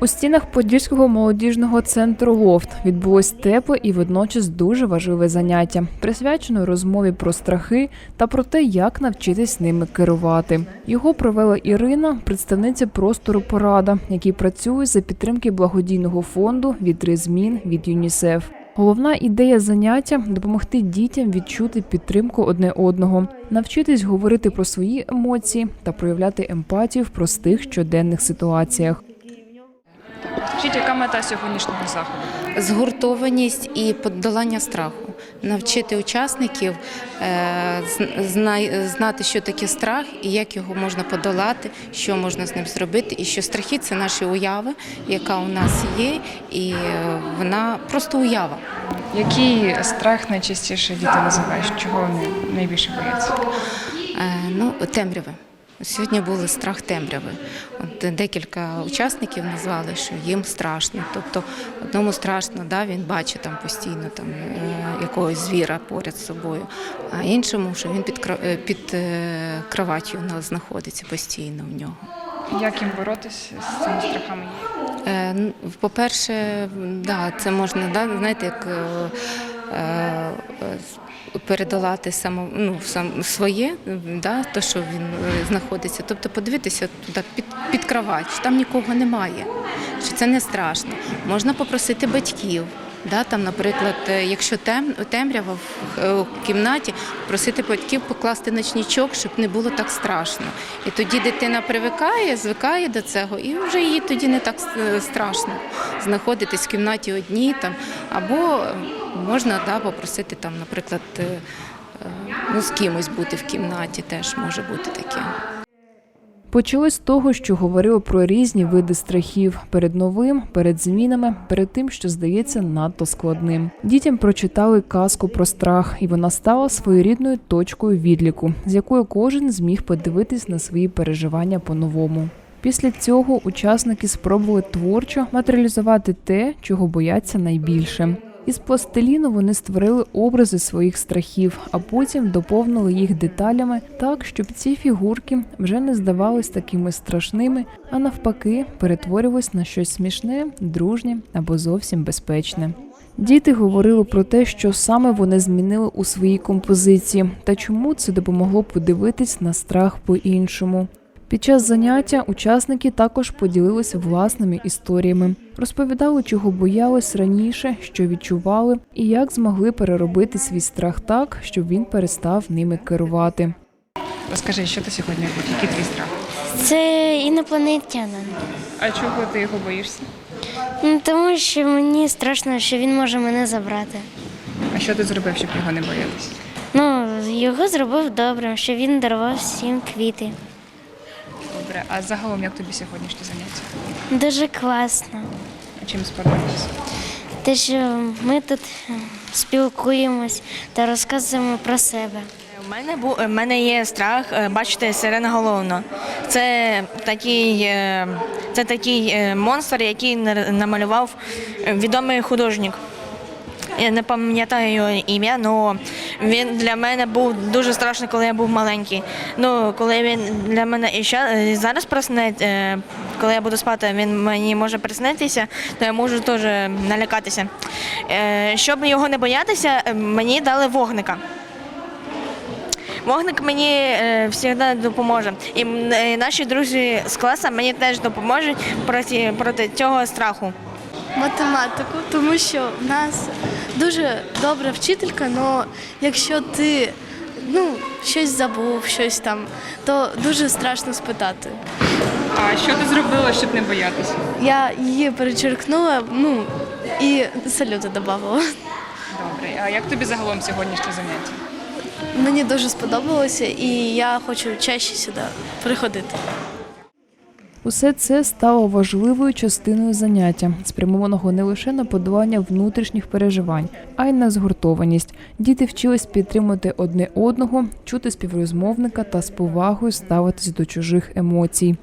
У стінах Подільського молодіжного центру Лофт відбулось тепле і водночас дуже важливе заняття, присвячене розмові про страхи та про те, як навчитись ними керувати. Його провела Ірина, представниця простору Порада, який працює за підтримки благодійного фонду Вітри змін від ЮНІСЕФ. Головна ідея заняття допомогти дітям відчути підтримку одне одного, навчитись говорити про свої емоції та проявляти емпатію в простих щоденних ситуаціях. Скажіть, яка мета сьогоднішнього заходу? Згуртованість і подолання страху, навчити учасників е, знати, що таке страх і як його можна подолати, що можна з ним зробити, і що страхи це наші уяви, яка у нас є, і е, вона просто уява. Який страх найчастіше діти називають? Чого вони найбільше бояться? Е, Ну, темряви. Сьогодні був страх темряви. От декілька учасників назвали, що їм страшно. Тобто одному страшно, да, він бачить там постійно там, е, якогось звіра поряд з собою, а іншому, що він під, е, під е, знаходиться постійно в нього. Як їм боротися з цими страхами? По-перше, да, це можна, да, знаєте, як передолати само, ну, сам, своє, да, то, що він е, знаходиться. Тобто подивитися туди під, під кровать, там нікого немає, що це не страшно. Можна попросити батьків. Да, там, наприклад, е, якщо тем, темрява в, е, кімнаті, просити батьків покласти ночничок, щоб не було так страшно. І тоді дитина привикає, звикає до цього, і вже їй тоді не так е, страшно знаходитись в кімнаті одній там, або е, можна да, попросити там, наприклад, е, е, ну, з кимось бути в кімнаті, теж може бути таке. Почали з того, що говорили про різні види страхів перед новим, перед змінами, перед тим, що здається надто складним. Дітям прочитали казку про страх, і вона стала своєрідною точкою відліку, з якою кожен зміг подивитись на свої переживання по-новому. Після цього учасники спробували творчо матеріалізувати те, чого бояться найбільше. Із пластиліну вони створили образи своїх страхів, а потім доповнили їх деталями так, щоб ці фігурки вже не здавались такими страшними, а навпаки, перетворювались на щось смішне, дружнє або зовсім безпечне. Діти говорили про те, що саме вони змінили у своїй композиції, та чому це допомогло подивитись на страх по-іншому. Під час заняття учасники також поділилися власними історіями, розповідали, чого боялись раніше, що відчували, і як змогли переробити свій страх так, щоб він перестав ними керувати. Розкажи, що ти сьогодні робиш? Який твій страх? Це інопланетянин. А чого ти його боїшся? Ну, тому що мені страшно, що він може мене забрати. А що ти зробив, щоб його не боятися? Ну, його зробив добре, що він дарував всім квіти. Добре, а загалом як тобі сьогоднішнє заняття? Дуже класно. А чим сподобалося? Те, що ми тут е, спілкуємось та розказуємо про себе. У мене був у мене є страх е, бачити сиреноголовно. Це такий, е, це такий монстр, який намалював відомий художник. Я не пам'ятаю його ім'я, але він для мене був дуже страшний, коли я був маленький. Ну, коли він для мене і зараз просне, е, коли я буду спати, він мені може приснитися, то я можу теж налякатися. Е, Щоб його не боятися, е, мені дали вогника. Вогник мені завжди допоможе. І наші друзі з класу мені теж допоможуть проти, проти цього страху. Математику, тому що в нас дуже добра вчителька, але якщо ти ну, щось забув, щось там, то дуже страшно спитати. А що ти зробила, щоб не боятися? Я її перечеркнула, ну і салюти додавала. Добре, а як тобі загалом сьогоднішнє заняття? Мені дуже сподобалося, і я хочу чаще сюди приходити. Усе це стало важливою частиною заняття, спрямованого не лише на подолання внутрішніх переживань, а й на згуртованість. Діти вчились підтримувати одне одного, чути співрозмовника та з повагою ставитись до чужих емоцій.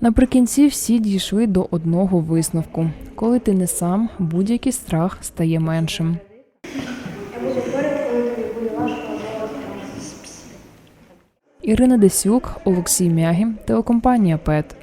Наприкінці всі дійшли до одного висновку: коли ти не сам, будь-який страх стає меншим. Ірина Десюк, Олексій Мягі, телекомпанія ПЕТ.